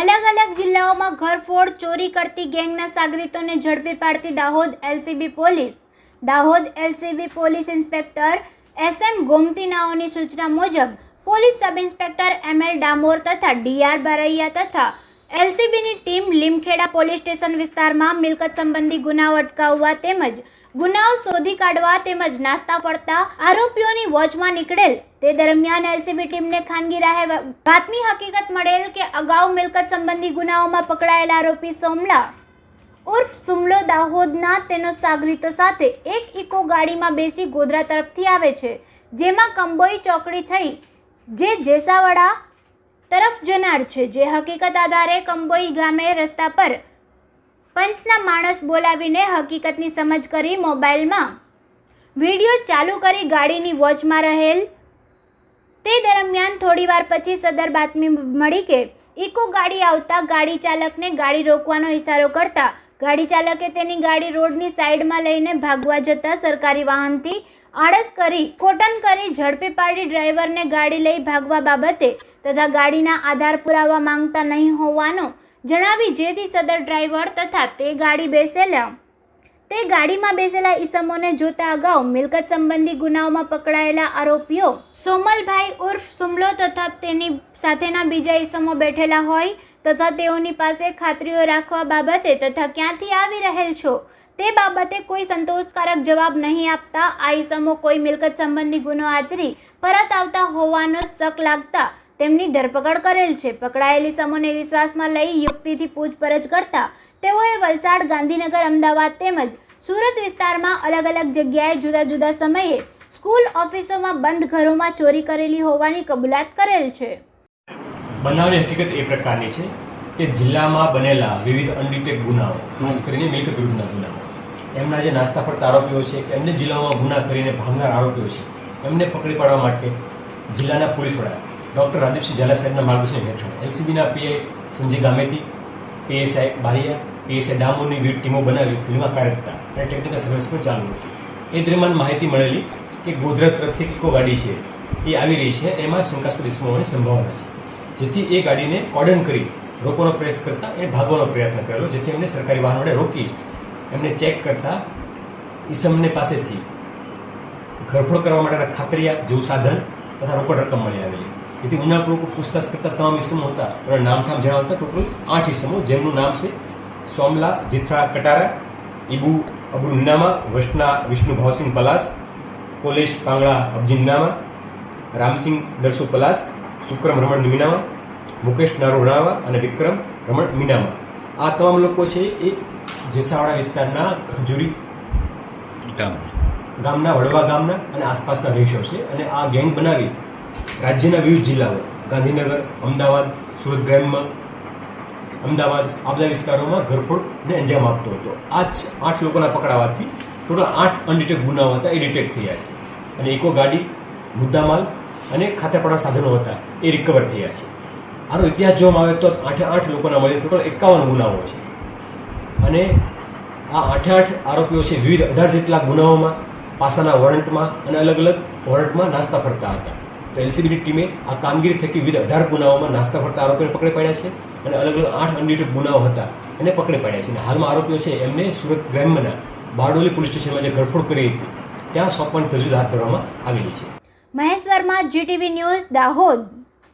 અલગ અલગ જિલ્લાઓમાં ઘરફોડ, ચોરી કરતી ગેંગના સાગરીતોને ઝડપી પાડતી Dahod LCB police. Dahod LCB police inspector S M ગોમતીનાઓની સૂચના મુજબ, police sub inspector M L Damor તથા ડીઆર બારૈયા તથા એલસીબીની ટીમ લીમખેડા પોલીસ સ્ટેશન વિસ્તારમાં મિલકત સંબંધી ગુનાઓ અટકાવવા તેમજ ગુનાઓ શોધી કાઢવા તેમજ નાસ્તા ફરતા આરોપીઓની વોચમાં નીકળેલ. તે દરમિયાન એલસીબી ટીમને ખાનગી રાહે બાતમી હકીકત મળેલ કે અગાઉ મિલકત સંબંધી ગુનાઓમાં પકડાયેલા આરોપી સોમલા ઉર્ફ સુમલો દાહોદના તેનો સાગરીતો સાથે એક ઇકો ગાડીમાં બેસી ગોધરા તરફથી આવે છે, જેમાં કંબોઈ ચોકડી થઈ, જે જેસાવાડા તરફ જનાર છે. જે હકીકત આધારે કંબોઈ ગામે રસ્તા પર પંચના માણસ બોલાવીને હકીકતની સમજ કરી મોબાઈલમાં. વીડિયો ચાલુ કરી ગાડીની વોચમાં રહેલ. તે દરમિયાન થોડીવાર પછી સદર બાતમી મળી કે, ઇકો ગાડી આવતા ગાડી ચાલકને ગાડી રોકવાનો ઇશારો કરતા, ગાડી ચાલકે તેની ગાડી રોડની સાઈડમાં લઈને ભાગવા જતા સરકારી વાહનથી આળસ કરી કોટન કરી ઝડપી પાડી ડ્રાઈવરને ગાડી લઈ ભાગવા બાબતે, તથા ગાડીના આધાર પુરાવા માંગતા નહીં હોવાનો જણાવી જેથી સદર ડ્રાઈવર તથા તે ગાડી બેસેલા તે ગાડીમાં બેસેલા ઈસમોને જોતા અગાઉ મિલકત સંબંધી ગુનાઓમાં પકડાયેલા આરોપીઓ સોમલભાઈ ઉર્ફ સુમલો તથા તેની સાથેના બીજા ઈસમો બેઠેલા હોય તથા તેઓની પાસે ખાતરીઓ રાખવા બાબતે તથા ક્યાંથી આવી રહેલ છો તે બાબતે કોઈ સંતોષકારક જવાબ નહીં આપતા આ ઈસમો કોઈ મિલકત સંબંધી ગુનો આચરી પરત આવતા હોવાનો શક લાગતા તેમની ધરપકડ કરેલ છે. પકડાયેલી સમૂહને વિશ્વાસમાં લઈ યુક્તિથી પૂછપરછ કરતા તેઓએ વલસાડ, ગાંધીનગર, અમદાવાદ તેમજ સુરત વિસ્તારમાં અલગ અલગ જગ્યાએ જુદા જુદા સમયે સ્કૂલ ઓફિસોમાં બંધ ઘરોમાં ચોરી કરેલી હોવાની કબૂલાત કરેલ છે. બનાવની હકીકત એ પ્રકારની છે કે જિલ્લામાં બનેલા વિવિધ અનડિટેક ગુનાઓ, ખાસ કરીને મિલકત વિરુદ્ધના ગુનાઓ, એમના જે નાસ્તા ફરતા આરોપીઓ છે કે અન્ય જિલ્લાઓમાં ગુના કરીને ભાગનાર આરોપીઓ છે, એમને પકડી પાડવા માટે જિલ્લાના પોલીસ વડા ડોક્ટર રાદીપસિંહ ઝાલા સાહેબના માર્ગદર્શન હેઠળ. એલસીબીના PI Sanjay Gameti PSI Bariya PSI ડામોની વિવિધ ટીમો બનાવી ફિલ્મમાં કાર્યરતા અને ટેકનિકલ સર્વિસ પણ ચાલુ હતી. એ દરમિયાન માહિતી મળેલી કે ગોધરા તરફથી ઇકો ગાડી છે, એ આવી રહી છે, એમાં શંકાસ્પદ ઇસમો સંભાવના છે. જેથી એ ગાડીને કોર્ડન કરી રોકવાનો પ્રયાસ કરતા એ ભાગવાનો પ્રયત્ન કરેલો, જેથી એમને સરકારી વાહન વડે રોકી એમને ચેક કરતા ઈસમને પાસેથી ઘરફોડ કરવા માટેના ખાતરિયા જેવું સાધન તથા રોકડ રકમ મળી આવેલી. જેથી ઉનાપૂર્વક પૂછતાછ કરતા તમામ ઇસમો હતા એના નામઠામ જણાવતા ટોટલ આઠ ઇસમો જેમનું નામ છે સોમલા જીથરા કટારા ઈબુ અબુ નિનામા વૈષ્ણા વિષ્ણુ ભાવસિંહ પલાસ કોલેશ પાંગળા અબજી નિનામા રામસિંહ દરસુ પલાસ સુક્રમ રમણ મીનામા મુકેશ નારો રણાવા અને વિક્રમ રમણ મીનામા. આ તમામ લોકો છે એ જેસાવાડા વિસ્તારના ખજૂરી ગામના વડવા ગામના અને આસપાસના રહીશો છે અને આ ગેંગ બનાવી રાજ્યના વિવિધ જિલ્લાઓ, ગાંધીનગર, અમદાવાદ, સુરત ગ્રામમાં અમદાવાદ આ બધા વિસ્તારોમાં ઘરફોડને અંજામ આપતો હતો. આ આઠ લોકોના પકડાવાથી ટોટલ આઠ અનડિટેક ગુનાઓ હતા એ ડિટેક્ટ થયા છે. અને એકો ગાડી, મુદ્દામાલ અને ખાતાપડા સાધનો હતા એ રિકવર થયા છે. આનો ઇતિહાસ જોવામાં આવે તો આઠે આઠ લોકોના મળે ટોટલ એકાવન ગુનાઓ છે. અને આ આઠે આઠ આરોપીઓ છે વિવિધ અઢાર જેટલા ગુનાઓમાં, પાસાના વોરંટમાં અને અલગ અલગ વોરંટમાં નાસ્તા ફરતા હતા. તો એલસીબીની ટીમે આ કામગીરી થકી વિવિધ અઢાર ગુનાઓમાં નાસ્તા ફરતા આરોપીને પકડી પાડ્યા છે અને અલગ અલગ આઠ અનડિટેક ગુનાઓ હતા એને પકડી પાડ્યા છે. અને હાલમાં આરોપીઓ છે એમને સુરત ગ્રામ્યના બારડોલી પોલીસ સ્ટેશનમાં જે ઘરફોડ કરી હતી, ત્યાં સોંપવાની તજવીજ હાથ ધરવામાં આવેલી છે. Mahesh Verma GTV news Dahod.